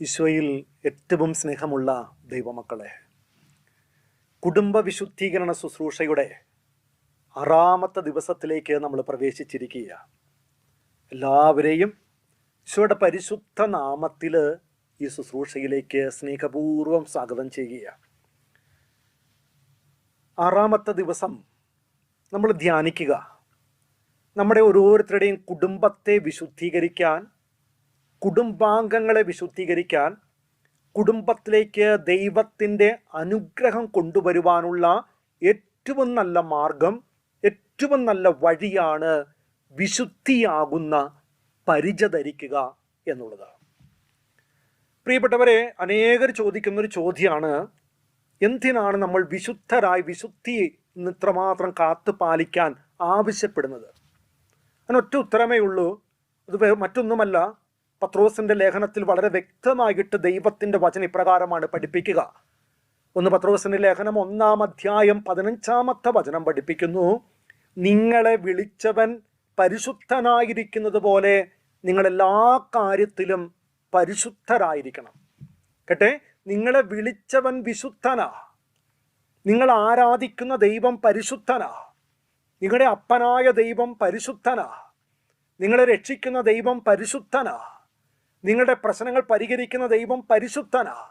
ഈശോയിൽ ഏറ്റവും സ്നേഹമുള്ള ദൈവമക്കളെ കുടുംബ വിശുദ്ധീകരണ ശുശ്രൂഷയുടെ ആറാമത്തെ ദിവസത്തിലേക്ക് നമ്മൾ പ്രവേശിച്ചിരിക്കുക എല്ലാവരെയും ഈശോയുടെ പരിശുദ്ധ നാമത്തിൽ ഈ ശുശ്രൂഷയിലേക്ക് സ്നേഹപൂർവം സ്വാഗതം ചെയ്യുക ആറാമത്തെ ദിവസം നമ്മൾ ധ്യാനിക്കുക. നമ്മുടെ ഓരോരുത്തരുടെയും കുടുംബത്തെ വിശുദ്ധീകരിക്കാൻ കുടുംബാംഗങ്ങളെ വിശുദ്ധീകരിക്കാൻ കുടുംബത്തിലേക്ക് ദൈവത്തിന്റെ അനുഗ്രഹം കൊണ്ടുവരുവാനുള്ള ഏറ്റവും നല്ല മാർഗം ഏറ്റവും നല്ല വഴിയാണ് വിശുദ്ധിയാകുന്ന പരിച ധരിക്കുക എന്നുള്ളത്. പ്രിയപ്പെട്ടവരെ അനേകർ ചോദിക്കുന്നൊരു ചോദ്യമാണ് എന്തിനാണ് നമ്മൾ വിശുദ്ധരായി വിശുദ്ധി ഇത്രമാത്രം കാത്തു പാലിക്കാൻ ആവശ്യപ്പെടുന്നത്? അതിനൊറ്റ ഉത്തരമേ ഉള്ളൂ. അത് മറ്റൊന്നുമല്ല. പത്രോസിന്റെ ലേഖനത്തിൽ വളരെ വ്യക്തമായിട്ട് ദൈവത്തിന്റെ വചന ഇപ്രകാരമാണ് പഠിപ്പിക്കുക. ഒന്ന് പത്രോസിന്റെ ലേഖനം ഒന്നാം അധ്യായം പതിനഞ്ചാമത്തെ വചനം പഠിപ്പിക്കുന്നു. നിങ്ങളെ വിളിച്ചവൻ പരിശുദ്ധനായിരിക്കുന്നത് പോലെ നിങ്ങൾ എല്ലാ കാര്യത്തിലും പരിശുദ്ധരായിരിക്കണം. കേട്ടെ? നിങ്ങളെ വിളിച്ചവൻ വിശുദ്ധനാ. നിങ്ങൾ ആരാധിക്കുന്ന ദൈവം പരിശുദ്ധനാ. നിങ്ങളുടെ അപ്പനായ ദൈവം പരിശുദ്ധനാ. നിങ്ങളെ രക്ഷിക്കുന്ന ദൈവം പരിശുദ്ധനാ. നിങ്ങളുടെ പ്രശ്നങ്ങൾ പരിഹരിക്കുന്ന ദൈവം പരിശുദ്ധനാ.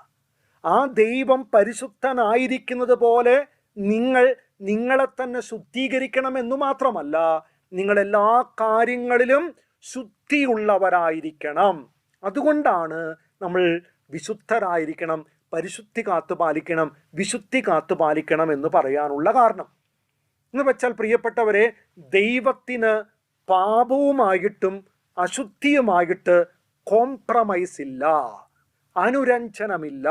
ആ ദൈവം പരിശുദ്ധനായിരിക്കുന്നത് പോലെ നിങ്ങൾ നിങ്ങളെ തന്നെ ശുദ്ധീകരിക്കണം ശുദ്ധീകരിക്കണമെന്നു മാത്രമല്ല നിങ്ങൾ എല്ലാ കാര്യങ്ങളിലും ശുദ്ധിയുള്ളവരായിരിക്കണം. അതുകൊണ്ടാണ് നമ്മൾ വിശുദ്ധരായിരിക്കണം പരിശുദ്ധി കാത്തു പാലിക്കണം വിശുദ്ധി കാത്തു പാലിക്കണം എന്ന് പറയാനുള്ള കാരണം. എന്ന് വെച്ചാൽ പ്രിയപ്പെട്ടവരെ ദൈവത്തിന് പാപവുമായിട്ടും അശുദ്ധിയുമായിട്ട് കോംപ്രമൈസ് ഇല്ല അനുരഞ്ജനമില്ല.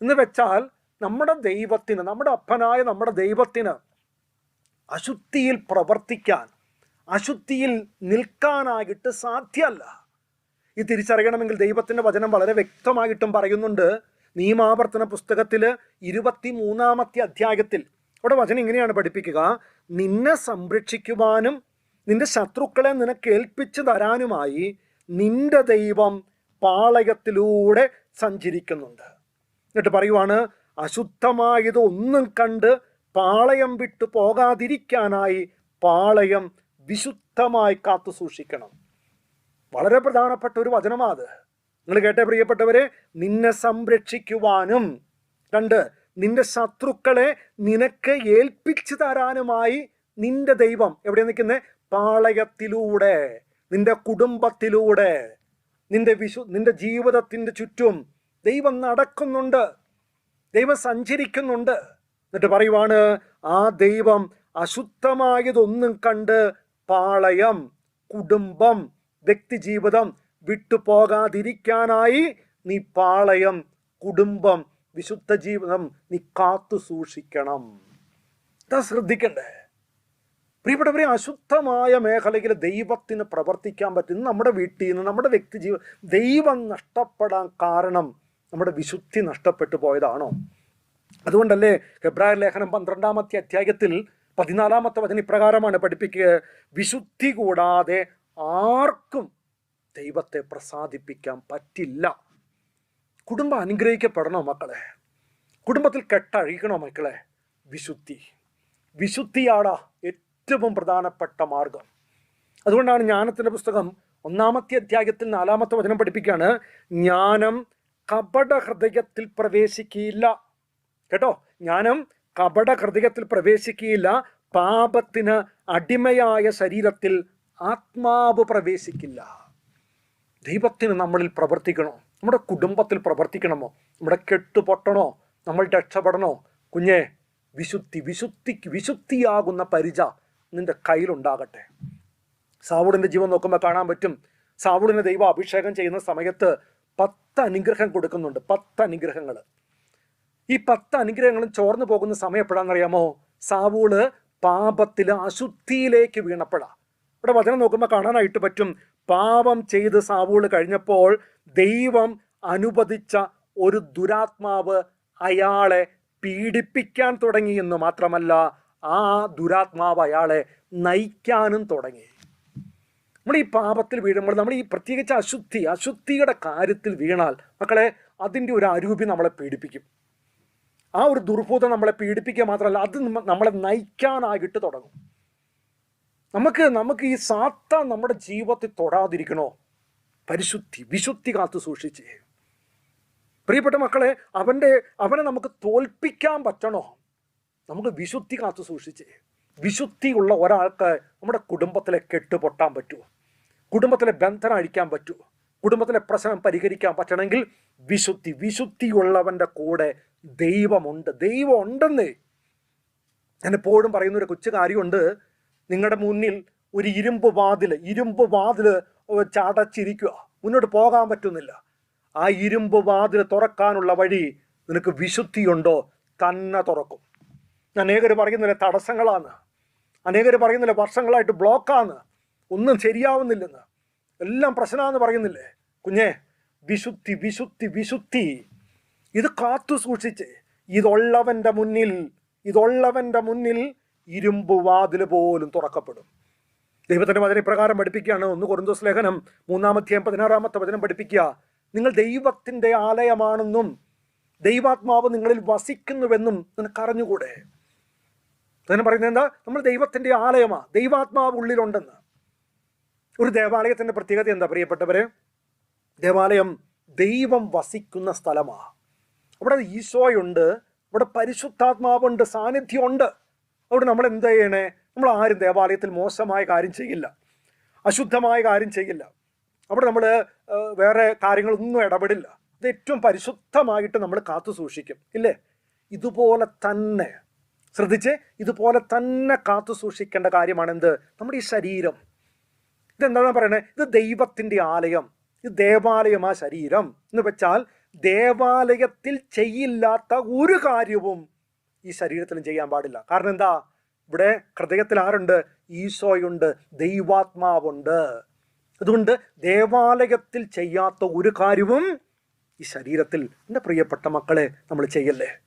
എന്ന് വെച്ചാൽ നമ്മുടെ ദൈവത്തിന് നമ്മുടെ അപ്പനായ നമ്മുടെ ദൈവത്തിന് അശുദ്ധിയിൽ പ്രവർത്തിക്കാൻ അശുദ്ധിയിൽ നിൽക്കാനായിട്ട് സാധ്യമല്ല. ഇത് തിരിച്ചറിയണമെങ്കിൽ ദൈവത്തിന്റെ വചനം വളരെ വ്യക്തമായിട്ടും പറയുന്നുണ്ട്. നിയമാവർത്തന പുസ്തകത്തിൽ ഇരുപത്തി മൂന്നാമത്തെ അധ്യായത്തിൽ. അവിടെ വചനം ഇങ്ങനെയാണ് പഠിപ്പിക്കുക. നിന്നെ സംരക്ഷിക്കുവാനും നിന്റെ ശത്രുക്കളെ നിനക്ക് ഏൽപ്പിച്ചു തരാനുമായി നിന്റെ ദൈവം പാളയത്തിലൂടെ സഞ്ചരിക്കുന്നുണ്ട്. എന്നിട്ട് പറയുവാണ് അശുദ്ധമായത് ഒന്നും കണ്ട് പാളയം വിട്ടു പോകാതിരിക്കാനായി പാളയം വിശുദ്ധമായി കാത്തു സൂക്ഷിക്കണം വളരെ പ്രധാനപ്പെട്ട ഒരു വചനമാണ് അത് നിങ്ങൾ കേട്ട പ്രിയപ്പെട്ടവരെ നിന്നെ സംരക്ഷിക്കുവാനും രണ്ട് നിന്റെ ശത്രുക്കളെ നിനക്ക് ഏൽപ്പിച്ചു തരാനുമായി നിന്റെ ദൈവം എവിടെ നിൽക്കുന്നത് പാളയത്തിലൂടെ നിന്റെ കുടുംബത്തിലൂടെ നിന്റെ വിശു നിന്റെ ജീവിതത്തിന്റെ ചുറ്റും ദൈവം നടക്കുന്നുണ്ട് ദൈവം സഞ്ചരിക്കുന്നുണ്ട്. എന്നിട്ട് പറയുവാണ് ആ ദൈവം അശുദ്ധമായതൊന്നും കണ്ട് പാളയം കുടുംബം വ്യക്തിജീവിതം വിട്ടുപോകാതിരിക്കാനായി നീ പാളയം കുടുംബം വിശുദ്ധ ജീവിതം നീ കാത്തു സൂക്ഷിക്കണം. ശ്രദ്ധിക്കണ്ടേ. പ്രിയപ്പെട്ടവരെ അശുദ്ധമായ മേഖലയിൽ ദൈവത്തിന് പ്രവർത്തിക്കാൻ പറ്റുന്ന നമ്മുടെ വീട്ടിൽ നിന്ന് നമ്മുടെ വ്യക്തി ജീവ ദൈവം നഷ്ടപ്പെടാൻ കാരണം നമ്മുടെ വിശുദ്ധി നഷ്ടപ്പെട്ടു പോയതാണോ? അതുകൊണ്ടല്ലേ ഹെബ്രായ ലേഖനം പന്ത്രണ്ടാമത്തെ അധ്യായത്തിൽ പതിനാലാമത്തെ വചന ഇപ്രകാരമാണ് പഠിപ്പിക്കുക. വിശുദ്ധി കൂടാതെ ആർക്കും ദൈവത്തെ പ്രസാദിപ്പിക്കാൻ പറ്റില്ല. കുടുംബം അനുഗ്രഹിക്കപ്പെടണോ മക്കളെ? കുടുംബത്തിൽ കെട്ടഴിക്കണോ മക്കളെ? വിശുദ്ധി. വിശുദ്ധിയാണ് ഏറ്റവും പ്രധാനപ്പെട്ട മാർഗം. അതുകൊണ്ടാണ് ജ്ഞാനത്തിന്റെ പുസ്തകം ഒന്നാമത്തെ അധ്യായത്തിൽ നാലാമത്തെ വചനം പഠിപ്പിക്കുകയാണ് ജ്ഞാനം കപട ഹൃദയത്തിൽ പ്രവേശിക്കുകയില്ല കേട്ടോ? ജ്ഞാനം കപട ഹൃദയത്തിൽ പ്രവേശിക്കുകയില്ല പാപത്തിന് അടിമയായ ശരീരത്തിൽ ആത്മാവ് പ്രവേശിക്കില്ല. ദൈവത്തിന് നമ്മളിൽ പ്രവർത്തിക്കണോ? നമ്മുടെ കുടുംബത്തിൽ പ്രവർത്തിക്കണമോ? നമ്മുടെ കെട്ടുപൊട്ടണോ? നമ്മൾ രക്ഷപ്പെടണോ? കുഞ്ഞെ വിശുദ്ധി വിശുദ്ധിക്ക് വിശുദ്ധിയാകുന്ന പരിച നിന്റെ കയ്യിലുണ്ടാകട്ടെ. സാവുളിന്റെ ജീവൻ നോക്കുമ്പോൾ കാണാൻ പറ്റും. സാവൂളിന് ദൈവം അഭിഷേകം ചെയ്യുന്ന സമയത്ത് പത്ത് അനുഗ്രഹം കൊടുക്കുന്നുണ്ട്. പത്ത് അനുഗ്രഹങ്ങൾ ഈ പത്ത് അനുഗ്രഹങ്ങളും ചോർന്നു പോകുന്ന സമയം എപ്പോഴാണെന്നറിയാമോ? സാവൂൾ പാപത്തിൽ അശുദ്ധിയിലേക്ക് വീണപ്പോഴാ. ഇവിടെ വചനം നോക്കുമ്പോൾ കാണാനായിട്ട് പറ്റും. പാപം ചെയ്ത് സാവൂൾ കഴിഞ്ഞപ്പോൾ ദൈവം അനുവദിച്ച ഒരു ദുരാത്മാവ് അയാളെ പീഡിപ്പിക്കാൻ തുടങ്ങി എന്ന് മാത്രമല്ല ആ ദുരാത്മാവ് അയാളെ നയിക്കാനും തുടങ്ങി. നമ്മൾ ഈ പാപത്തിൽ വീഴുമ്പോൾ നമ്മൾ ഈ പ്രത്യേകിച്ച് അശുദ്ധി അശുദ്ധിയുടെ കാര്യത്തിൽ വീണാൽ മക്കളെ അതിന്റെ ഒരു അരൂപി നമ്മളെ പീഡിപ്പിക്കും. ആ ഒരു ദുർഭൂതം നമ്മളെ പീഡിപ്പിക്കുക മാത്രമല്ല അത് നമ്മളെ നയിക്കാനായിട്ട് തുടങ്ങും. നമുക്ക് നമുക്ക് ഈ സാത്ത നമ്മുടെ ജീവിതത്തിൽ തൊടാതിരിക്കണോ? പരിശുദ്ധി വിശുദ്ധി കാത്തു സൂക്ഷിച്ച്. പ്രിയപ്പെട്ട മക്കളെ അവന്റെ അവനെ നമുക്ക് തോൽപ്പിക്കാൻ പറ്റണോ? നമുക്ക് വിശുദ്ധി കാത്തു സൂക്ഷിച്ച്. വിശുദ്ധിയുള്ള ഒരാൾക്ക് നമ്മുടെ കുടുംബത്തിലെ കെട്ട് പൊട്ടാൻ പറ്റുമോ കുടുംബത്തിലെ ബന്ധനം അഴിക്കാൻ പറ്റുമോ കുടുംബത്തിലെ പ്രശ്നം പരിഹരിക്കാൻ പറ്റണമെങ്കിൽ വിശുദ്ധി വിശുദ്ധിയുള്ളവന്റെ കൂടെ ദൈവമുണ്ട്. ദൈവം ഉണ്ടെന്നേ ഞാൻ എപ്പോഴും പറയുന്ന ഒരു കൊച്ചു കാര്യമുണ്ട്. നിങ്ങളുടെ മുന്നിൽ ഒരു ഇരുമ്പ് വാതിൽ ഇരുമ്പ് വാതിൽ ചടച്ചിരിക്കുക. മുന്നോട്ട് പോകാൻ പറ്റുന്നില്ല. ആ ഇരുമ്പ് വാതിൽ തുറക്കാനുള്ള വഴി നിനക്ക് വിശുദ്ധിയുണ്ടോ? തന്നെ തുറക്കും. അനേകർ പറയുന്നില്ല തടസ്സങ്ങളാണ്. അനേകർ പറയുന്നില്ല വർഷങ്ങളായിട്ട് ബ്ലോക്കാണ്. ഒന്നും ശരിയാവുന്നില്ലെന്ന്. എല്ലാം പ്രശ്നമാണെന്ന് പറയുന്നില്ലേ? കുഞ്ഞേ വിശുദ്ധി വിശുദ്ധി വിശുദ്ധി. ഇത് കാത്തു സൂക്ഷിച്ച്. ഇതുള്ളവന്റെ മുന്നിൽ ഇതുള്ളവന്റെ മുന്നിൽ ഇരുമ്പ് വാതിൽ പോലും തുറക്കപ്പെടും. ദൈവത്തിന്റെ വചന ഇപ്രകാരം പഠിപ്പിക്കുകയാണ്. ഒന്ന് കൊറിന്തോസ് ലേഖനം മൂന്നാമധ്യായം പതിനാറാമത്തെ വചനം പഠിപ്പിക്കുക. നിങ്ങൾ ദൈവത്തിന്റെ ആലയമാണെന്നും ദൈവാത്മാവ് നിങ്ങളിൽ വസിക്കുന്നുവെന്നും നിനക്ക് അറിഞ്ഞുകൂടെ അതിന് പറയുന്നത് എന്താ? നമ്മൾ ദൈവത്തിന്റെ ആലയമാണ് ദൈവാത്മാവ് ഉള്ളിലുണ്ടെന്ന്. ഒരു ദേവാലയത്തിന്റെ പ്രത്യേകത എന്താ പ്രിയപ്പെട്ടവരെ? ദേവാലയം ദൈവം വസിക്കുന്ന സ്ഥലമാണ് അവിടെ ഈശോയുണ്ട് അവിടെ പരിശുദ്ധാത്മാവുണ്ട് സാന്നിധ്യമുണ്ട്. അവിടെ നമ്മൾ എന്താ ചെയ്യണേ? നമ്മൾ ആരും ദേവാലയത്തിൽ മോശമായ കാര്യം ചെയ്യില്ല. അശുദ്ധമായ കാര്യം ചെയ്യില്ല. അവിടെ നമ്മൾ വേറെ കാര്യങ്ങളൊന്നും ഇടപെടില്ല. അത് ഏറ്റവും പരിശുദ്ധമായിട്ട് നമ്മൾ കാത്തു സൂക്ഷിക്കും. ഇല്ലേ? ഇതുപോലെ തന്നെ. ശ്രദ്ധിച്ച്? ഇതുപോലെ തന്നെ കാത്തു സൂക്ഷിക്കേണ്ട കാര്യമാണെന്ത്? നമ്മുടെ ഈ ശരീരം. ഇതെന്താണ് പറയണേ? ഇത് ദൈവത്തിന്റെ ആലയം. ഇത് ദേവാലയമാ ശരീരം. എന്ന് വെച്ചാൽ ദേവാലയത്തിൽ ചെയ്യില്ലാത്ത ഒരു കാര്യവും ഈ ശരീരത്തിലും ചെയ്യാൻ പാടില്ല. കാരണം എന്താ? ഇവിടെ ഹൃദയത്തിൽ ആരുണ്ട്? ഈശോയുണ്ട്. ദൈവാത്മാവുണ്ട്. അതുകൊണ്ട് ദേവാലയത്തിൽ ചെയ്യാത്ത ഒരു കാര്യവും ഈ ശരീരത്തിൽ. എന്റെ പ്രിയപ്പെട്ട മക്കളെ നമ്മൾ ചെയ്യല്ലേ?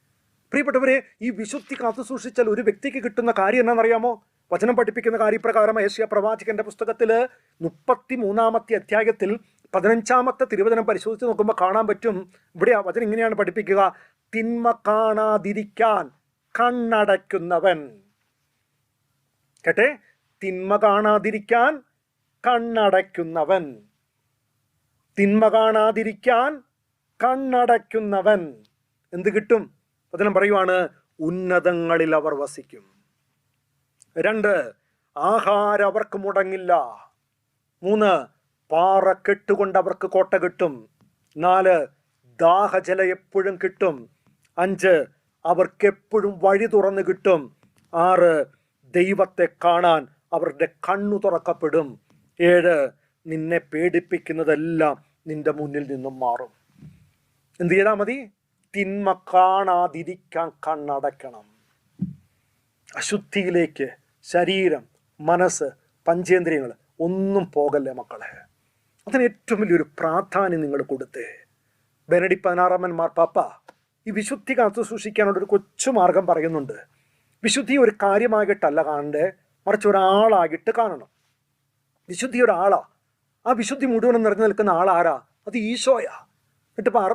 പ്രിയപ്പെട്ടവരെ ഈ വിശുദ്ധി കാത്തു സൂക്ഷിച്ചാൽ ഒരു വ്യക്തിക്ക് കിട്ടുന്ന കാര്യം എന്നാണെന്നറിയാമോ? വചനം പഠിപ്പിക്കുന്ന കാര്യപ്രകാരം ഏഷ്യ പ്രവാചകന്റെ പുസ്തകത്തിൽ മുപ്പത്തി മൂന്നാമത്തെ അധ്യായത്തിൽ പതിനഞ്ചാമത്തെ തിരുവചനം പരിശോധിച്ച് നോക്കുമ്പോൾ കാണാൻ പറ്റും. ഇവിടെ വചനം ഇങ്ങനെയാണ് പഠിപ്പിക്കുക. തിന്മ കാണാതിരിക്കാൻ. കണ്ണടയ്ക്കുന്നവൻ. കേട്ടെ? തിന്മ കാണാതിരിക്കാൻ കണ്ണടയ്ക്കുന്നവൻ. തിന്മ കാണാതിരിക്കാൻ കണ്ണടയ്ക്കുന്നവൻ. എന്ത് കിട്ടും? വചനം പറയുവാണ് ഉന്നതങ്ങളിൽ അവർ വസിക്കും. രണ്ട് ആഹാരം അവർക്ക് മുടങ്ങില്ല. മൂന്ന് പാറ കെട്ടുകൊണ്ട് അവർക്ക് കോട്ട കിട്ടും. നാല് ദാഹജല എപ്പോഴും കിട്ടും. അഞ്ച് അവർക്ക് എപ്പോഴും വഴി തുറന്നു കിട്ടും. ആറ് ദൈവത്തെ കാണാൻ അവരുടെ കണ്ണു തുറക്കപ്പെടും. ഏഴ് നിന്നെ പേടിപ്പിക്കുന്നതെല്ലാം നിന്റെ മുന്നിൽ നിന്നും മാറും. എന്ത് ചെയ്താൽ മതി? തിന്മ കാണാതിരിക്കാൻ കണ്ണടക്കണം അശുദ്ധിയിലേക്ക് ശരീരം മനസ്സ് പഞ്ചേന്ദ്രിയങ്ങൾ ഒന്നും പോകല്ലേ മക്കളെ? അതിന് ഏറ്റവും വലിയൊരു പ്രാധാന്യം നിങ്ങൾ കൊടുത്തേ. ബെനഡി പതിനാറാമൻ മാർപ്പാപ്പ ഈ വിശുദ്ധി കാത്തു സൂക്ഷിക്കാനുള്ള ഒരു കൊച്ചു മാർഗം പറയുന്നുണ്ട്. വിശുദ്ധി ഒരു കാര്യമായിട്ടല്ല കാണണ്ടേ മറിച്ച് ഒരാളായിട്ട് കാണണം. വിശുദ്ധി ഒരാളാ. ആ വിശുദ്ധി മുഴുവനും നിറഞ്ഞു നിൽക്കുന്ന ആളാരാ അത് ഈശോയാ. എന്നിട്ട് പാറ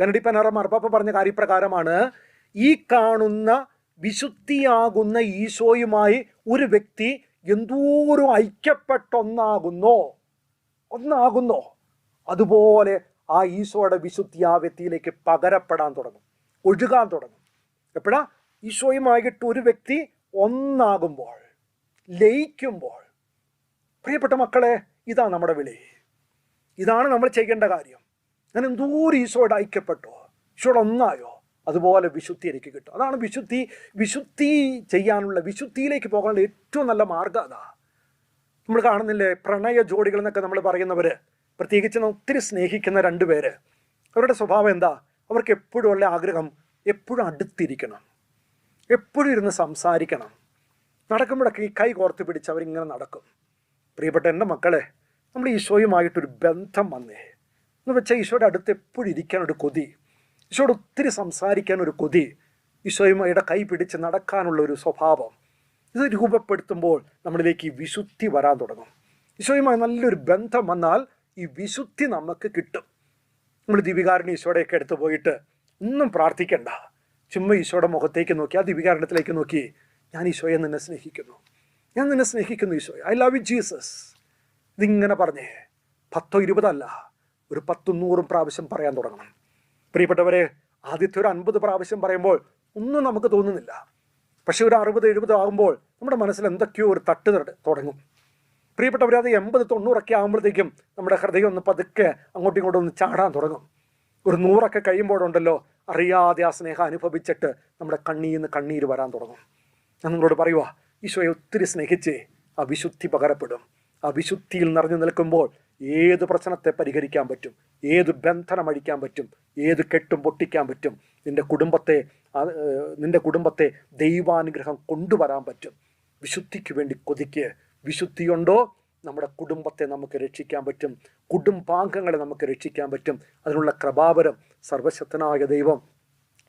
ബെനഡി മറപ്പാപ്പ പറഞ്ഞ കാര്യപ്രകാരമാണ് ഈ കാണുന്ന വിശുദ്ധിയാകുന്ന ഈശോയുമായി ഒരു വ്യക്തി എന്തോരം ഐക്യപ്പെട്ടൊന്നാകുന്നോ? ഒന്നാകുന്നോ? അതുപോലെ ആ ഈശോയുടെ വിശുദ്ധി ആ വ്യക്തിയിലേക്ക് പകരപ്പെടാൻ തുടങ്ങും ഒഴുകാൻ തുടങ്ങും. എപ്പോഴാ? ഈശോയുമായിട്ട് ഒരു വ്യക്തി ഒന്നാകുമ്പോൾ ലയിക്കുമ്പോൾ. പ്രിയപ്പെട്ട മക്കളെ ഇതാ നമ്മുടെ വിളി. ഇതാണ് നമ്മൾ ചെയ്യേണ്ട കാര്യം. ഞാൻ എന്തോരം ഈശോയോട് ഐക്യപ്പെട്ടോ? ഈശോയോട് ഒന്നായോ? അതുപോലെ വിശുദ്ധി എനിക്ക് കിട്ടും. അതാണ് വിശുദ്ധി. വിശുദ്ധി ചെയ്യാനുള്ള വിശുദ്ധിയിലേക്ക് പോകാനുള്ള ഏറ്റവും നല്ല മാർഗം അതാ. നമ്മൾ കാണുന്നില്ലേ പ്രണയ ജോഡികൾ എന്നൊക്കെ നമ്മൾ പറയുന്നവർ പ്രത്യേകിച്ച് ഒത്തിരി സ്നേഹിക്കുന്ന രണ്ട് പേര് അവരുടെ സ്വഭാവം എന്താ? അവർക്ക് എപ്പോഴും ഉള്ള ആഗ്രഹം എപ്പോഴും അടുത്തിരിക്കണം. എപ്പോഴും ഇരുന്ന് സംസാരിക്കണം. നടക്കുമ്പോഴൊക്കെ ഈ കൈ കോർത്ത് പിടിച്ച് അവരിങ്ങനെ നടക്കും. പ്രിയപ്പെട്ട എന്റെ മക്കളെ നമ്മൾ ഈശോയുമായിട്ടൊരു ബന്ധം വന്നേ. എന്ന് വെച്ചാൽ ഈശോയുടെ അടുത്ത് എപ്പോഴും ഇരിക്കാൻ ഒരു കൊതി ഈശോയോട് ഒത്തിരി സംസാരിക്കാൻ ഒരു കൊതി ഈശോയുമായുടെ കൈ പിടിച്ച് നടക്കാനുള്ള ഒരു സ്വഭാവം ഇത് രൂപപ്പെടുത്തുമ്പോൾ നമ്മളിലേക്ക് ഈ വിശുദ്ധി വരാൻ തുടങ്ങും. ഈശോയുമായി നല്ലൊരു ബന്ധം വന്നാൽ ഈ വിശുദ്ധി നമുക്ക് കിട്ടും. നമ്മൾ ദിവികാരണി ഈശോടെയൊക്കെ എടുത്തു പോയിട്ട് ഒന്നും പ്രാർത്ഥിക്കണ്ട. ചുമ്മാ ഈശോയുടെ മുഖത്തേക്ക് നോക്കി ആ ദിവികാരണത്തിലേക്ക് നോക്കി ഞാൻ ഈശോയെ നിന്നെ സ്നേഹിക്കുന്നു. ഞാൻ നിന്നെ സ്നേഹിക്കുന്നു ഈശോയെ. ഐ ലവ് യു ജീസസ് ഇതിങ്ങനെ പറഞ്ഞേ പത്തോ ഇരുപതല്ല ഒരു പത്തും നൂറും പ്രാവശ്യം പറയാൻ തുടങ്ങണം. പ്രിയപ്പെട്ടവരെ ആദ്യത്തെ ഒരു അൻപത് പ്രാവശ്യം പറയുമ്പോൾ ഒന്നും നമുക്ക് തോന്നുന്നില്ല. പക്ഷെ ഒരു അറുപത് എഴുപത് ആകുമ്പോൾ നമ്മുടെ മനസ്സിൽ എന്തൊക്കെയോ ഒരു തട്ട് തട- തുടങ്ങും. പ്രിയപ്പെട്ടവരെ അത് എൺപത് തൊണ്ണൂറൊക്കെ ആകുമ്പോഴത്തേക്കും നമ്മുടെ ഹൃദയം ഒന്ന് പതുക്കെ അങ്ങോട്ടും ഇങ്ങോട്ടും ഒന്ന് ചാടാൻ തുടങ്ങും. ഒരു നൂറൊക്കെ കഴിയുമ്പോഴുണ്ടല്ലോ അറിയാതെ ആ സ്നേഹം അനുഭവിച്ചിട്ട് നമ്മുടെ കണ്ണിയിൽ നിന്ന് കണ്ണീർ വരാൻ തുടങ്ങും. ഞാൻ നിങ്ങളോട് പറയുവാ ഈശോയെ ഒത്തിരി സ്നേഹിച്ച് ആ വിശുദ്ധി പകരപ്പെടും. ആ വിശുദ്ധിയിൽ നിറഞ്ഞു നിൽക്കുമ്പോൾ ഏത് പ്രശ്നത്തെ പരിഹരിക്കാൻ പറ്റും ഏത് ബന്ധനം അഴിക്കാൻ പറ്റും ഏത് കെട്ടും പൊട്ടിക്കാൻ പറ്റും നിന്റെ കുടുംബത്തെ നിന്റെ കുടുംബത്തെ ദൈവാനുഗ്രഹം കൊണ്ടുവരാൻ പറ്റും. വിശുദ്ധിക്ക് വേണ്ടി കൊതിക്ക് വിശുദ്ധിയുണ്ടോ? നമ്മുടെ കുടുംബത്തെ നമുക്ക് രക്ഷിക്കാൻ പറ്റും. കുടുംബാംഗങ്ങളെ നമുക്ക് രക്ഷിക്കാൻ പറ്റും. അതിനുള്ള കൃപാവരം സർവശക്തനായ ദൈവം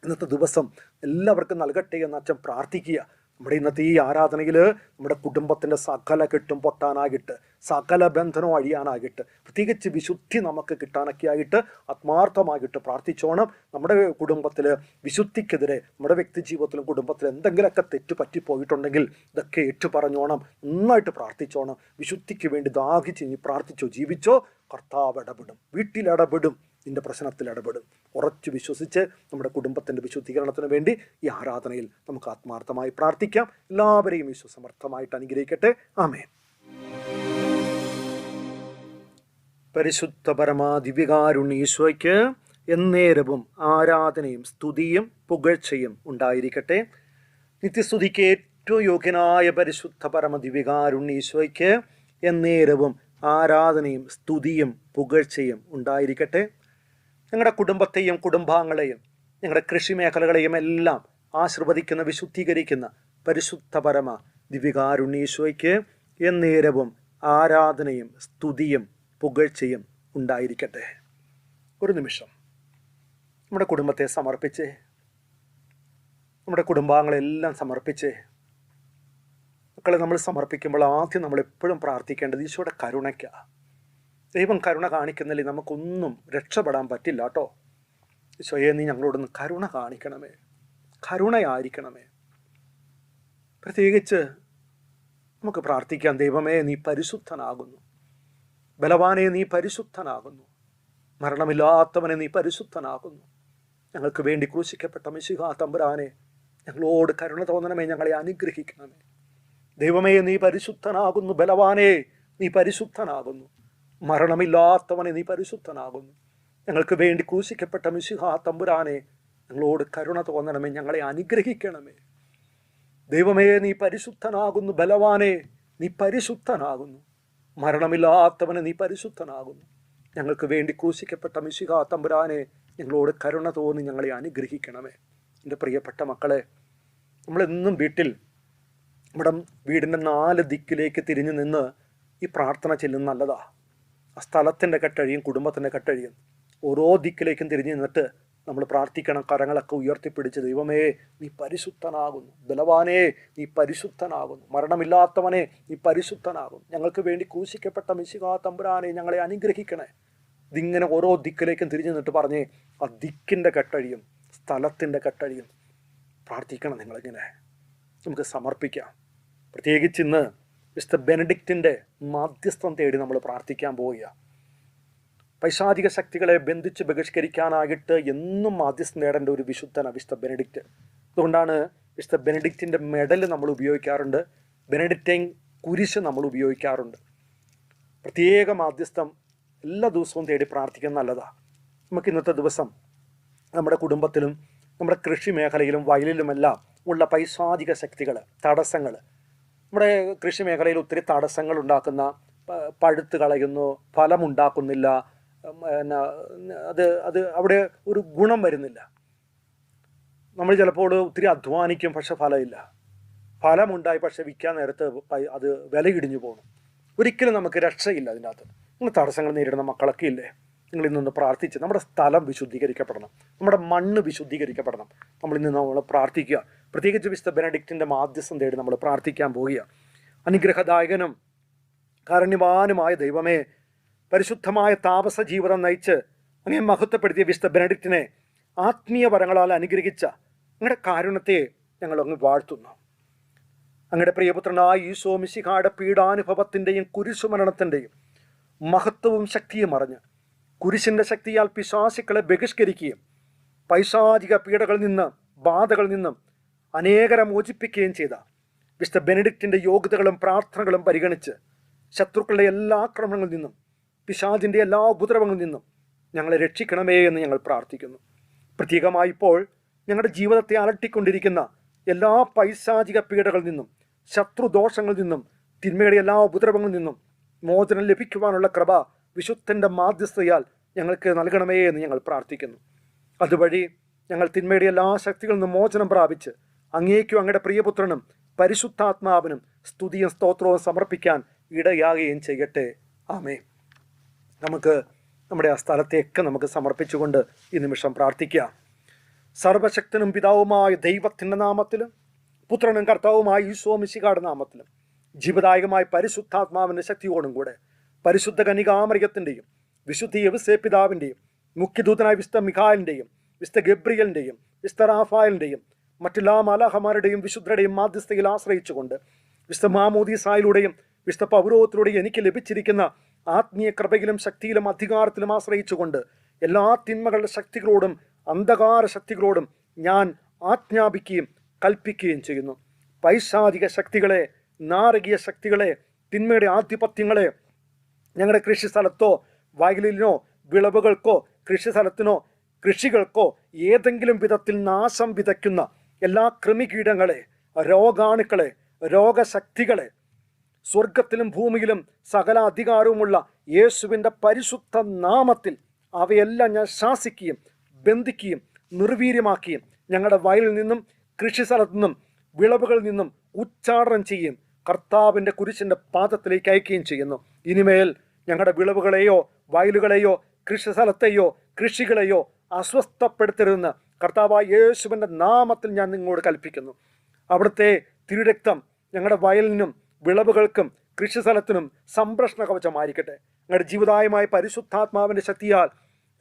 ഇന്നത്തെ ദിവസം എല്ലാവർക്കും നൽകട്ടെ എന്ന് അച്ഛൻ പ്രാർത്ഥിക്കുക. നമ്മുടെ ഇന്നത്തെ ഈ ആരാധനയിൽ നമ്മുടെ കുടുംബത്തിന്റെ സകല കെട്ടും പൊട്ടാനാകിട്ട് സകല ബന്ധനം അഴിയാനാകിട്ട് പ്രത്യേകിച്ച് വിശുദ്ധി നമുക്ക് കിട്ടാനൊക്കെ ആയിട്ട് ആത്മാർത്ഥമായിട്ട് പ്രാർത്ഥിച്ചോണം. നമ്മുടെ കുടുംബത്തിൽ വിശുദ്ധിക്കെതിരെ നമ്മുടെ വ്യക്തി ജീവിതത്തിലും കുടുംബത്തിലും എന്തെങ്കിലുമൊക്കെ തെറ്റ് പറ്റിപ്പോയിട്ടുണ്ടെങ്കിൽ ഇതൊക്കെ ഏറ്റു പറഞ്ഞോണം നന്നായിട്ട് പ്രാർത്ഥിച്ചോണം. വിശുദ്ധിക്ക് വേണ്ടി ദാഹിച്ച് നീ പ്രാർത്ഥിച്ചോ ജീവിച്ചോ കർത്താവ് ഇടപെടും. വീട്ടിൽ ഇടപെടും. നിന്റെ പ്രശ്നത്തിൽ ഇടപെടും. ഉറച്ചു വിശ്വസിച്ച് നമ്മുടെ കുടുംബത്തിന്റെ വിശുദ്ധീകരണത്തിന് വേണ്ടി ഈ ആരാധനയിൽ നമുക്ക് ആത്മാർത്ഥമായി പ്രാർത്ഥിക്കാം. എല്ലാവരെയും വിശ്വസമർത്ഥമായിട്ട് അനുഗ്രഹിക്കട്ടെ. ആമേൻ. പരിശുദ്ധ പരമാ ദിവ്യകാരുണ്യ എന്നേരവും ആരാധനയും സ്തുതിയും പുകഴ്ചയും ഉണ്ടായിരിക്കട്ടെ. നിത്യസ്തുതിക്ക് ഏറ്റവും യോഗ്യനായ പരിശുദ്ധ പരമ ദിവ്യകാരുണ്യ എന്നേരവും ആരാധനയും സ്തുതിയും പുകഴ്ചയും ഉണ്ടായിരിക്കട്ടെ. ഞങ്ങളുടെ കുടുംബത്തെയും കുടുംബാംഗങ്ങളെയും ഞങ്ങളുടെ കൃഷി മേഖലകളെയും എല്ലാം ആശീർവദിക്കുന്ന വിശുദ്ധീകരിക്കുന്ന പരിശുദ്ധ പരമ ദിവികാരുണ്ണീശോയ്ക്ക് എന്നേരവും ആരാധനയും സ്തുതിയും പുകഴ്ചയും ഉണ്ടായിരിക്കട്ടെ. ഒരു നിമിഷം. നമ്മുടെ കുടുംബത്തെ സമർപ്പിച്ച് നമ്മുടെ കുടുംബാംഗങ്ങളെല്ലാം സമർപ്പിച്ച് മക്കളെ നമ്മൾ സമർപ്പിക്കുമ്പോൾ ആദ്യം നമ്മൾ എപ്പോഴും പ്രാർത്ഥിക്കേണ്ടത് ഈശോയുടെ കരുണയ്ക്കാണ് ദൈവം കരുണ കാണിക്കുന്നില്ലേ? നമുക്കൊന്നും രക്ഷപ്പെടാൻ പറ്റില്ല കേട്ടോ. സ്വയം നീ ഞങ്ങളോടൊന്ന് കരുണ കാണിക്കണമേ. കരുണയായിരിക്കണമേ. പ്രത്യേകിച്ച് നമുക്ക് പ്രാർത്ഥിക്കാം ദൈവമേ നീ പരിശുദ്ധനാകുന്നു. ബലവാനെ നീ പരിശുദ്ധനാകുന്നു. മരണമില്ലാത്തവനെ നീ പരിശുദ്ധനാകുന്നു. ഞങ്ങൾക്ക് വേണ്ടി ക്രൂശിക്കപ്പെട്ട മിശിഹ തമ്പുരാനെ ഞങ്ങളോട് കരുണ തോന്നണമേ ഞങ്ങളെ അനുഗ്രഹിക്കണമേ. ദൈവമേ നീ പരിശുദ്ധനാകുന്നു ബലവാനെ നീ പരിശുദ്ധനാകുന്നു. മരണമില്ലാത്തവനെ നീ പരിശുദ്ധനാകുന്നു. ഞങ്ങൾക്ക് വേണ്ടി ക്രൂശിക്കപ്പെട്ട മിശിഹ തമ്പുരാനെ ഞങ്ങളോട് കരുണ തോന്നണമേ ഞങ്ങളെ അനുഗ്രഹിക്കണമേ. ദൈവമേ നീ പരിശുദ്ധനാകുന്നു ബലവാനെ നീ പരിശുദ്ധനാകുന്നു. മരണമില്ലാത്തവനെ നീ പരിശുദ്ധനാകുന്നു. ഞങ്ങൾക്ക് വേണ്ടി ക്രൂശിക്കപ്പെട്ട മിശിഹ തമ്പുരാനെ ഞങ്ങളോട് കരുണ തോന്നി ഞങ്ങളെ അനുഗ്രഹിക്കണമേ. എന്റെ പ്രിയപ്പെട്ട മക്കളെ നമ്മളെന്നും വീട്ടിൽ നമ്മുടെ വീടിന്റെ നാല് ദിക്കിലേക്ക് തിരിഞ്ഞു നിന്ന് ഈ പ്രാർത്ഥന ചെല്ലുന്ന നല്ലതാ. ആ സ്ഥലത്തിന്റെ കെട്ടഴിയും കുടുംബത്തിന്റെ കെട്ടഴിയും ഓരോ ദിക്കിലേക്കും തിരിഞ്ഞു നിന്നിട്ട് നമ്മൾ പ്രാർത്ഥിക്കണം കരങ്ങളൊക്കെ ഉയർത്തിപ്പിടിച്ച് ദൈവമേ നീ പരിശുദ്ധനാകുന്നു. ബലവാനേ നീ പരിശുദ്ധനാകുന്നു. മരണമില്ലാത്തവനെ നീ പരിശുദ്ധനാകുന്നു. ഞങ്ങൾക്ക് വേണ്ടി ക്രൂശിക്കപ്പെട്ട മിശികാ തമ്പുരാനെ ഞങ്ങളെ അനുഗ്രഹിക്കണേ. ഇതിങ്ങനെ ഓരോ ദിക്കിലേക്കും തിരിഞ്ഞു നിന്നിട്ട് പറഞ്ഞേ ആ ദിക്കിന്റെ കെട്ടഴിയും സ്ഥലത്തിന്റെ കെട്ടഴിയും പ്രാർത്ഥിക്കണം നിങ്ങളിങ്ങനെ. നമുക്ക് സമർപ്പിക്കാം. പ്രത്യേകിച്ച് ഇന്ന് മിസ്റ്റർ ബെനഡിക്റ്റിന്റെ മാധ്യസ്ഥം തേടി നമ്മൾ പ്രാർത്ഥിക്കാൻ പോവുക പൈശാചിക ശക്തികളെ ബന്ധിച്ച് ബഹിഷ്കരിക്കാനായിട്ട് എന്നും മാധ്യസ്ഥം നേടേണ്ട ഒരു വിശുദ്ധന മിസ്റ്റർ ബെനഡിക്റ്റ്. അതുകൊണ്ടാണ് മിസ്റ്റർ ബെനഡിക്റ്റിന്റെ മെഡൽ നമ്മൾ ഉപയോഗിക്കാറുണ്ട്. ബെനഡിക്റ്റൈൻ കുരിശ് നമ്മൾ ഉപയോഗിക്കാറുണ്ട്. പ്രത്യേക മാധ്യസ്ഥം എല്ലാ ദിവസവും തേടി പ്രാർത്ഥിക്കുന്നത് നല്ലതാണ് നമുക്ക് ഇന്നത്തെ ദിവസം നമ്മുടെ കുടുംബത്തിലും നമ്മുടെ കൃഷി മേഖലയിലും വയലിലുമെല്ലാം ഉള്ള പൈശാചിക ശക്തികൾ തടസ്സങ്ങൾ നമ്മുടെ കൃഷി മേഖലയിൽ ഒത്തിരി തടസ്സങ്ങൾ ഉണ്ടാക്കുന്ന പഴുത്ത് കളയുന്നു ഫലമുണ്ടാക്കുന്നില്ല എന്നാ അത് അത് അവിടെ ഒരു ഗുണം വരുന്നില്ല. നമ്മൾ ചിലപ്പോൾ ഒത്തിരി അധ്വാനിക്കും പക്ഷെ ഫലമില്ല. ഫലമുണ്ടായി പക്ഷെ വിൽക്കാൻ നേരത്ത് അത് വില ഇടിഞ്ഞു പോകണം ഒരിക്കലും നമുക്ക് രക്ഷയില്ല അതിന്റെ അകത്ത് നിങ്ങൾ തടസ്സങ്ങൾ നേരിടുന്ന മക്കളൊക്കെ ഇല്ലേ? നിങ്ങൾ നിന്ന് പ്രാർത്ഥിച്ച് നമ്മുടെ സ്ഥലം വിശുദ്ധീകരിക്കപ്പെടണം. നമ്മുടെ മണ്ണ് വിശുദ്ധീകരിക്കപ്പെടണം. നമ്മൾ ഇന്ന് നമ്മൾ പ്രാർത്ഥിക്കുക. പ്രത്യേകിച്ച് വിശുദ്ധ ബെനഡിക്റ്റിന്റെ മാധ്യസ്ഥം തേടി നമ്മൾ പ്രാർത്ഥിക്കാൻ പോവുക അനുഗ്രഹദായകനും കാരുണ്യവാനുമായ ദൈവമേ പരിശുദ്ധമായ താപസ ജീവിതം നയിച്ച് അങ്ങനെ മഹത്വപ്പെടുത്തിയ വിശുദ്ധ ബെനഡിക്റ്റിനെ ആത്മീയ വരങ്ങളാൽ അനുഗ്രഹിച്ച നിങ്ങളുടെ കാരുണ്യത്തെ ഞങ്ങൾ അങ്ങ് വാഴ്ത്തുന്നു. അങ്ങയുടെ പ്രിയപുത്രനായ ഈശോ മിശിഹായുടെ പീഡാനുഭവത്തിന്റെയും കുരിശുമരണത്തിന്റെയും മഹത്വവും ശക്തിയും അറിഞ്ഞ് കുരിശിന്റെ ശക്തിയാൽ പിശാശുക്കളെ ബഹിഷ്കരിക്കുകയും പൈശാചിക പീഡകളിൽ നിന്ന് ബാധകളിൽ നിന്നും അനേകരെ മോചിപ്പിക്കുകയും ചെയ്ത വിശുദ്ധ ബെനഡിക്റ്റിന്റെ യോഗ്യതകളും പ്രാർത്ഥനകളും പരിഗണിച്ച് ശത്രുക്കളുടെ എല്ലാ ആക്രമണങ്ങളിൽ നിന്നും പിശാചിന്റെ എല്ലാ ഉപദ്രവങ്ങളിൽ നിന്നും ഞങ്ങളെ രക്ഷിക്കണമേ എന്ന് ഞങ്ങൾ പ്രാർത്ഥിക്കുന്നു. പ്രത്യേകമായി ഇപ്പോൾ ഞങ്ങളുടെ ജീവിതത്തെ അലട്ടിക്കൊണ്ടിരിക്കുന്ന എല്ലാ പൈശാചിക പീഡകളിൽ നിന്നും ശത്രുദോഷങ്ങളിൽ നിന്നും തിന്മയുടെ എല്ലാ ഉപദ്രവങ്ങളിൽ നിന്നും മോചനം ലഭിക്കുവാനുള്ള കൃപ വിശുദ്ധന്റെ മാധ്യസ്ഥയാൽ ഞങ്ങൾക്ക് നൽകണമേ എന്ന് ഞങ്ങൾ പ്രാർത്ഥിക്കുന്നു. അതുവഴി ഞങ്ങൾ തിന്മയുടെ എല്ലാ ശക്തികളിൽ നിന്നും മോചനം പ്രാപിച്ച് അങ്ങേക്കും അങ്ങയുടെ പ്രിയപുത്രനും പരിശുദ്ധാത്മാവിനും സ്തുതിയും സ്തോത്രവും സമർപ്പിക്കാൻ ഇടയാകുകയും ചെയ്യട്ടെ. ആമേ നമുക്ക് നമ്മുടെ ആ സ്ഥലത്തെയൊക്കെ നമുക്ക് സമർപ്പിച്ചുകൊണ്ട് ഈ നിമിഷം പ്രാർത്ഥിക്കാം. സർവശക്തനും പിതാവുമായ ദൈവത്തിന്റെ നാമത്തിലും പുത്രനും കർത്താവുമായ ഈശോ മിശികാട് നാമത്തിലും ജീവദായകമായ പരിശുദ്ധാത്മാവിന്റെ ശക്തിയോടും കൂടെ പരിശുദ്ധ കനികാമറിയത്തിന്റെയും വിശുദ്ധ യവസേ പിതാവിന്റെയും മുഖ്യദൂതനായ വിശുദ്ധ മിഖാലിന്റെയും വിശുദ്ധ ഗബ്രിയലിന്റെയും വിശുദ്ധ റാഫായലിന്റെയും മറ്റെല്ലാ മാലാഹമാരുടെയും വിശുദ്ധരുടെയും മാധ്യസ്ഥയിൽ ആശ്രയിച്ചുകൊണ്ട് വിശുദ്ധ മാമോദീസായിലൂടെയും വിശുദ്ധ പൗരോഹത്തിലൂടെയും എനിക്ക് ലഭിച്ചിരിക്കുന്ന ആത്മീയ കൃപയിലും ശക്തിയിലും അധികാരത്തിലും ആശ്രയിച്ചുകൊണ്ട് എല്ലാ തിന്മകളുടെ ശക്തികളോടും അന്ധകാര ശക്തികളോടും ഞാൻ ആജ്ഞാപിക്കുകയും കൽപ്പിക്കുകയും ചെയ്യുന്നു. പൈശാചിക ശക്തികളെ നാരകീയ ശക്തികളെ തിന്മയുടെ ആധിപത്യങ്ങളെ ഞങ്ങളുടെ കൃഷി സ്ഥലത്തോ വയലിനോ വിളവുകൾക്കോ കൃഷി സ്ഥലത്തിനോ കൃഷികൾക്കോ ഏതെങ്കിലും വിധത്തിൽ നാശം വിതയ്ക്കുന്ന എല്ലാ കൃമികീടങ്ങളെ രോഗാണുക്കളെ രോഗശക്തികളെ സ്വർഗത്തിലും ഭൂമിയിലും സകല അധികാരവുമുള്ള യേശുവിന്റെ പരിശുദ്ധ നാമത്തിൽ അവയെല്ലാം ഞാൻ ശാസിക്കുകയും ബന്ധിക്കുകയും നിർവീര്യമാക്കുകയും ഞങ്ങളുടെ വയലിൽ നിന്നും കൃഷി സ്ഥലത്തു നിന്നും വിളവുകളിൽ നിന്നും ഉച്ചാടനം ചെയ്യുകയും കർത്താവിന്റെ കുരിശിന്റെ പാദത്തിലേക്ക് അയക്കുകയും ചെയ്യുന്നു. ഇനിമേൽ ഞങ്ങളുടെ വിളവുകളെയോ വയലുകളെയോ കൃഷി സ്ഥലത്തെയോ കൃഷികളെയോ അസ്വസ്ഥപ്പെടുത്തരുതെന്ന് കർത്താവായ യേശുവിന്റെ നാമത്തിൽ ഞാൻ നിങ്ങളോട് കൽപ്പിക്കുന്നു. അവിടുത്തെ തിരുരക്തം ഞങ്ങളുടെ വയലിനും വിളവുകൾക്കും കൃഷി സ്ഥലത്തിനും സംരക്ഷണ കവചമായിരിക്കട്ടെ. ഞങ്ങളുടെ ജീവിതായമായ പരിശുദ്ധാത്മാവിന്റെ ശക്തിയാൽ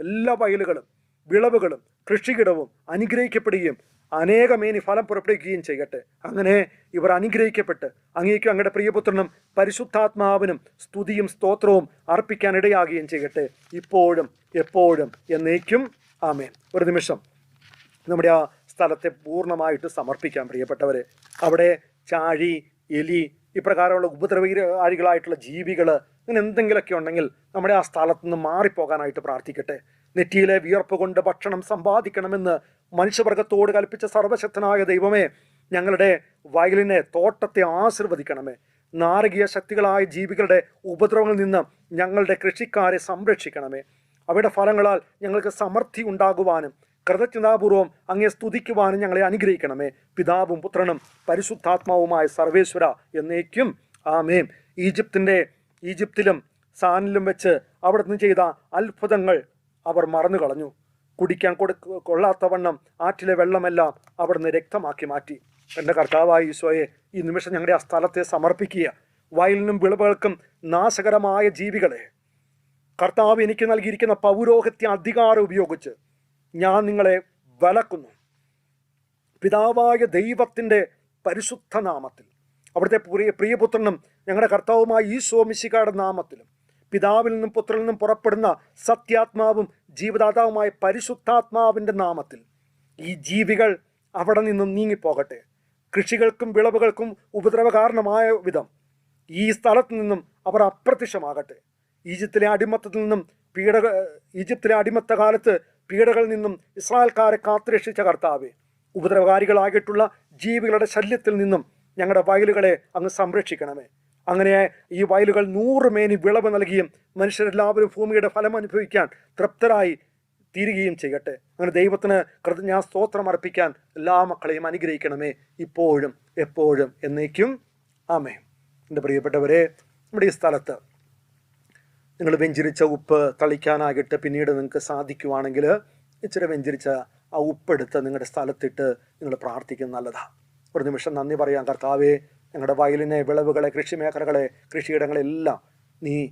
എല്ലാ വയലുകളും വിളവുകളും കൃഷിയിടവും അനുഗ്രഹിക്കപ്പെടുകയും അനേകമേനി ഫലം പുറപ്പെടുവിക്കുകയും ചെയ്യട്ടെ. അങ്ങനെ ഇവർ അനുഗ്രഹിക്കപ്പെട്ട് അങ്ങേക്കും അങ്ങയുടെ പ്രിയപുത്രനും പരിശുദ്ധാത്മാവിനും സ്തുതിയും സ്തോത്രവും അർപ്പിക്കാനിടയാകുകയും ചെയ്യട്ടെ. ഇപ്പോഴും എപ്പോഴും എന്നേക്കും. ആമേൻ. ഒരു നിമിഷം നമ്മുടെ ആ സ്ഥലത്തെ പൂർണമായിട്ട് സമർപ്പിക്കാം പ്രിയപ്പെട്ടവരെ. അവിടെ ചാഴി എലി ഇപ്രകാരമുള്ള ഉപദ്രവകാരികളായിട്ടുള്ള ജീവികൾ അങ്ങനെ എന്തെങ്കിലുമൊക്കെ ഉണ്ടെങ്കിൽ നമ്മുടെ ആ സ്ഥലത്തുനിന്ന് മാറിപ്പോകാനായിട്ട് പ്രാർത്ഥിക്കട്ടെ. നെറ്റിയിലെ വിയർപ്പ് കൊണ്ട് ഭക്ഷണം സമ്പാദിക്കണമെന്ന് മനുഷ്യവർഗത്തോട് കൽപ്പിച്ച സർവശക്തനായ ദൈവമേ ഞങ്ങളുടെ വയലിനെ തോട്ടത്തെ ആശീർവദിക്കണമേ. നാരകീയ ശക്തികളായ ജീവികളുടെ ഉപദ്രവങ്ങളിൽ നിന്ന് ഞങ്ങളുടെ കൃഷിക്കാരെ സംരക്ഷിക്കണമേ. അവയുടെ ഫലങ്ങളാൽ ഞങ്ങൾക്ക് സമൃദ്ധി ഉണ്ടാകുവാനും കൃതജ്ഞതാപൂർവം അങ്ങേ സ്തുതിക്കുവാനും ഞങ്ങളെ അനുഗ്രഹിക്കണമേ. പിതാവും പുത്രനും പരിശുദ്ധാത്മാവുമായ സർവേശ്വര എന്നേക്കും. ആമേം ഈജിപ്തിന്റെ ഈജിപ്തിലും സാനിലും വെച്ച് അവിടുന്ന് ചെയ്ത അത്ഭുതങ്ങൾ അവർ മറന്നു കളഞ്ഞു. കുടിക്കാൻ കൊടു കൊള്ളാത്തവണ്ണം ആറ്റിലെ വെള്ളമെല്ലാം അവിടുന്ന് രക്തമാക്കി മാറ്റി. എന്റെ കർത്താവായ ഈശോയെ ഈ നിമിഷം ഞങ്ങളുടെ ആ സ്ഥലത്തെ സമർപ്പിക്കുക. വയലിനും വിളവുകൾക്കും നാശകരമായ ജീവികളെ. കർത്താവ് എനിക്ക് നൽകിയിരിക്കുന്ന പൗരോഹിത്യ അധികാരം ഉപയോഗിച്ച് ഞാൻ നിങ്ങളെ വലക്കുന്നു. പിതാവായ ദൈവത്തിന്റെ പരിശുദ്ധ നാമത്തിൽ. അവിടുത്തെ പ്രിയ പ്രിയപുത്രനും ഞങ്ങളുടെ കർത്താവുമായ ഈശോ സോമിശികയുടെ നാമത്തിലും. പിതാവിൽ നിന്നും പുത്രനിൽ നിന്നും പുറപ്പെടുന്ന സത്യാത്മാവും ജീവദാതാവുമായ പരിശുദ്ധാത്മാവിന്റെ നാമത്തിൽ ഈ ജീവികൾ അവിടെ നിന്നും നീങ്ങിപ്പോകട്ടെ. കൃഷികൾക്കും വിളവുകൾക്കും ഉപദ്രവകാരണമായ വിധം ഈ സ്ഥലത്ത് നിന്നും അവർ അപ്രത്യക്ഷമാകട്ടെ. ഈജിപ്തിലെ അടിമത്തത്തിൽ നിന്നും പീഡ ഈജിപ്തിലെ അടിമത്ത കാലത്ത് പീഡകളിൽ നിന്നും ഇസ്രായേൽക്കാരെ കാത്തുരക്ഷിച്ച കർത്താവെ ഉപദ്രവകാരികളായിട്ടുള്ള ജീവികളുടെ ശല്യത്തിൽ നിന്നും ഞങ്ങളുടെ വയലുകളെ അങ്ങ് സംരക്ഷിക്കണമേ. അങ്ങനെ ഈ വയലുകൾ നൂറ് മേനി വിളവ് നൽകിയും മനുഷ്യരെല്ലാവരും ഭൂമിയുടെ ഫലം അനുഭവിക്കാൻ തൃപ്തരായി തീരുകയും ചെയ്യട്ടെ. അങ്ങനെ ദൈവത്തിന് കൃതജ്ഞാ സ്തോത്രം അർപ്പിക്കാൻ എല്ലാ മക്കളെയും അനുഗ്രഹിക്കണമേ. ഇപ്പോഴും എപ്പോഴും എന്നേക്കും. ആമേ എന്റെ പ്രിയപ്പെട്ടവരെ നമ്മുടെ ഈ സ്ഥലത്ത് നിങ്ങൾ വെഞ്ചരിച്ച ഉപ്പ് തളിക്കാനായിട്ട് പിന്നീട് നിങ്ങൾക്ക് സാധിക്കുവാണെങ്കിൽ ഇച്ചിരി വെഞ്ചരിച്ച ആ ഉപ്പെടുത്ത് നിങ്ങളുടെ സ്ഥലത്തിട്ട് നിങ്ങൾ പ്രാർത്ഥിക്കുന്നത് നല്ലതാണ് ഒരു നിമിഷം നന്ദി പറയാം കർത്താവേ ഞങ്ങളുടെ വയലിനെ വിളവുകളെ കൃഷിമേഖലകളെ കൃഷിയിടങ്ങളെല്ലാം നീ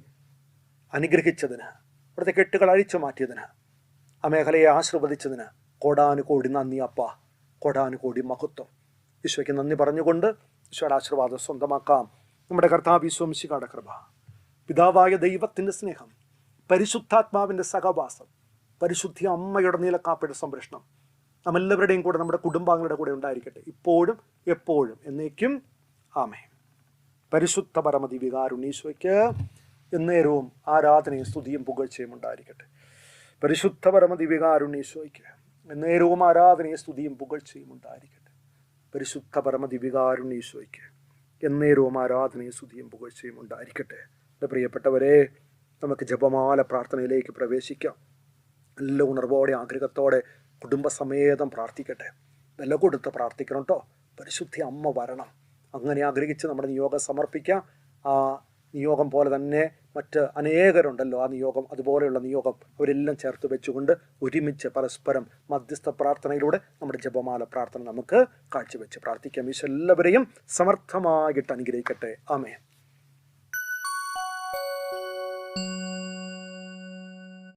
അനുഗ്രഹിച്ചതിന് അവിടുത്തെ കെട്ടുകൾ അഴിച്ചു മാറ്റിയതിന് ആ മേഖലയെ ആശീർവദിച്ചതിന് കോടാനുകോടി നന്ദി അപ്പ കോടാനുകോടി മഹത്വം. ഈശോയ്ക്ക് നന്ദി പറഞ്ഞുകൊണ്ട് ഈശോയുടെ ആശീർവാദം സ്വന്തമാക്കാം. നമ്മുടെ കർത്താവ് വിശ്വംശികാടെ കൃപ പിതാവായ ദൈവത്തിന്റെ സ്നേഹം പരിശുദ്ധാത്മാവിന്റെ സഹവാസം പരിശുദ്ധി അമ്മയുടെ നീലക്കാപ്പയുടെ സംരക്ഷണം നമ്മെല്ലാവരുടെയും കൂടെ നമ്മുടെ കുടുംബാംഗങ്ങളുടെ കൂടെ ഉണ്ടായിരിക്കട്ടെ. ഇപ്പോഴും എപ്പോഴും എന്നേക്കും ആമേ പരിശുദ്ധ പരമതി വികാരുണ്ണീശോയ്ക്ക് എന്നേരവും ആരാധനയും സ്തുതിയും പുകഴ്ചയും ഉണ്ടായിരിക്കട്ടെ. പരിശുദ്ധ പരമതി വികാരുണ്ണീശോയ്ക്ക് എന്നേരവും ആരാധനയും സ്തുതിയും പുകഴ്ചയും ഉണ്ടായിരിക്കട്ടെ. പരിശുദ്ധ പരമതി വികാരുണ്ണീശോയ്ക്ക് എന്നേരവും ആരാധനയും സ്തുതിയും പുകഴ്ചയും ഉണ്ടായിരിക്കട്ടെ. എന്റെ പ്രിയപ്പെട്ടവരെ നമുക്ക് ജപമാല പ്രാർത്ഥനയിലേക്ക് പ്രവേശിക്കാം. നല്ല ഉണർവോടെ ആഗ്രഹത്തോടെ കുടുംബസമേതം പ്രാർത്ഥിക്കട്ടെ. വില കൊടുത്ത് പ്രാർത്ഥിക്കണം കേട്ടോ. പരിശുദ്ധി അമ്മ വരണം. അങ്ങനെ ആഗ്രഹിച്ച് നമ്മുടെ നിയോഗം സമർപ്പിക്കാം. ആ നിയോഗം പോലെ തന്നെ മറ്റ് അനേകരുണ്ടല്ലോ. ആ നിയോഗം അതുപോലെയുള്ള നിയോഗം അവരെല്ലാം ചേർത്ത് വെച്ചുകൊണ്ട് ഒരുമിച്ച് പരസ്പരം മധ്യസ്ഥ പ്രാർത്ഥനയിലൂടെ നമ്മുടെ ജപമാല പ്രാർത്ഥന നമുക്ക് കാഴ്ചവെച്ച് പ്രാർത്ഥിക്കാം. ഈശോ എല്ലാവരെയും സമർത്ഥമായിട്ട് അനുഗ്രഹിക്കട്ടെ. ആമേ